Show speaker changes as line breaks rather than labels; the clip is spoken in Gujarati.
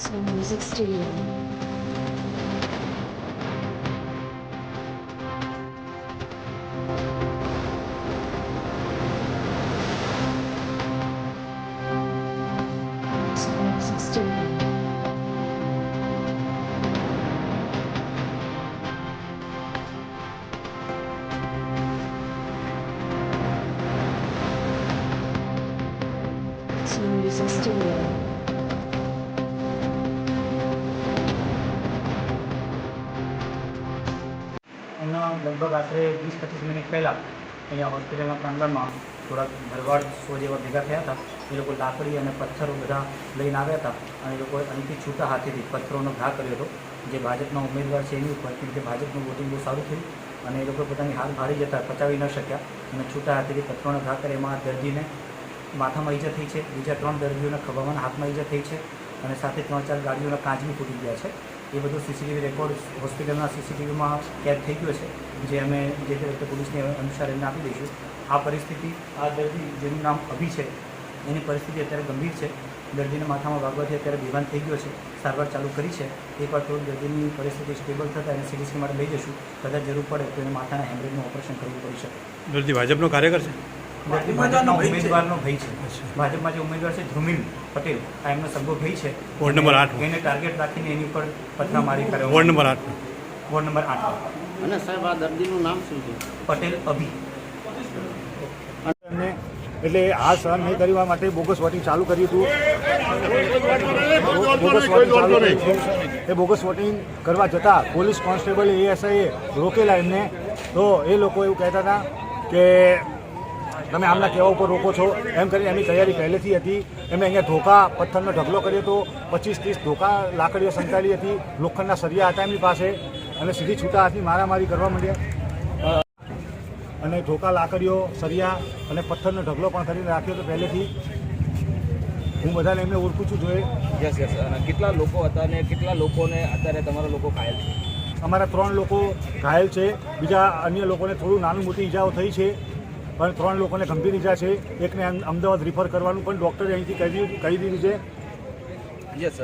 Snow Music Studio. Snow Music Studio. Snow Music Studio.
એમના લગભગ આશરે વીસ પચીસ મિનિટ પહેલાં અહીંયા હોસ્પિટલના પ્રાંગણમાં થોડાક ભરવાડ સો જેવા ભેગા થયા હતા. એ લોકો લાકડી અને પથ્થરો બધા લઈને આવ્યા હતા અને એ લોકોએ અહીંથી છૂટા હાથેથી પથ્થરોનો ઘા કર્યો હતો. જે ભાજપના ઉમેદવાર છે એની ઉપર કેમ કે ભાજપનું વોટિંગ બહુ સારું થયું અને એ લોકો પોતાની હાથ ભારી જતા પચાવી ન શક્યા અને છૂટા હાથેથી પથ્થરોનો ઘા કરે એમાં દર્દીને માથામાં ઈજા થઈ છે. બીજા ત્રણ દર્દીઓને ખભામાં હાથમાં ઈજા થઈ છે અને સાથે ત્રણ ચાર ગાડીઓના કાચ બી ફૂટી ગયા છે. એ બધું સીસીટીવી રેકોર્ડ હોસ્પિટલના સીસીટીવીમાં કેદ થઈ ગયો છે, જે અમે જે તે વખતે પોલીસને અનુસાર એમને આપી દઈશું. આ પરિસ્થિતિ, આ દર્દી જેનું નામ અભી છે, એની પરિસ્થિતિ અત્યારે ગંભીર છે. દર્દીને માથામાં વાગવાથી અત્યારે બેભાન થઈ ગયો છે, સારવાર ચાલુ કરી છે. એકવાર થોડું દર્દીની પરિસ્થિતિ સ્ટેબલ થતાં એને સીરીસી માટે લઈ જઈશું કદાચ જરૂર પડે તો એને માથાના હેમરેજનું ઓપરેશન કરવું પડી શકે.
દર્દી ભાજપનો કાર્યકર છે?
ભાજપના ઉમેદવારનો ભય છે. ભાજપમાં જે ઉમેદવાર છે ધ્રુમિલ પટેલ આ એમનો સગો ભય છે.
વોર્ડ નંબર આઠ.
એને ટાર્ગેટ રાખીને એની ઉપર પથ્થરમારી કરે.
વોર્ડ નંબર આઠ.
વોર્ડ નંબર આઠ.
અને સાહેબ આ દર્દીનું નામ શું છે?
પટેલ અભી.
એટલે આ સહન નહીં કરવા માટે બોગસ વોટિંગ ચાલુ કર્યું હતું. બોગસ વોટિંગ ચાલુ એ બોગસ વોટિંગ કરવા જતાં પોલીસ કોન્સ્ટેબલ એએસઆઈએ રોકેલા એમને. તો એ લોકો એવું કહેતા હતા કે તમે આમના કહેવા ઉપર રોકો છો. એમ કરીને એમની તૈયારી પહેલેથી હતી. એમને અહીંયા ધોકા પથ્થરનો ઢગલો કર્યો હતો. પચીસ ત્રીસ ધોકા લાકડીઓ સંતાડી હતી. લોખંડના સરિયા હતા એમની પાસે. અને સીધી છૂટા હાથની મારામારી કરવા માંડ્યા. અને ધોકા લાકડીઓ સરિયા અને પથ્થરનો ઢગલો પણ કરીને રાખ્યો હતો પહેલેથી. હું બધાને એમને ઓળખું છું જોઈએ
યસ યસ. અને કેટલા લોકો હતા અને કેટલા લોકોને અત્યારે તમારા લોકો ઘાયલ છે?
અમારા ત્રણ લોકો ઘાયલ છે. બીજા અન્ય લોકોને થોડું નાનું મોટી ઈજાઓ થઈ છે. પણ ત્રણ લોકોને ગંભીર ઈજા છે. એકને અમદાવાદ રિફર કરવાનું પણ ડૉક્ટરે અહીંથી કહી દીધું કહી દીધું છે.
યસ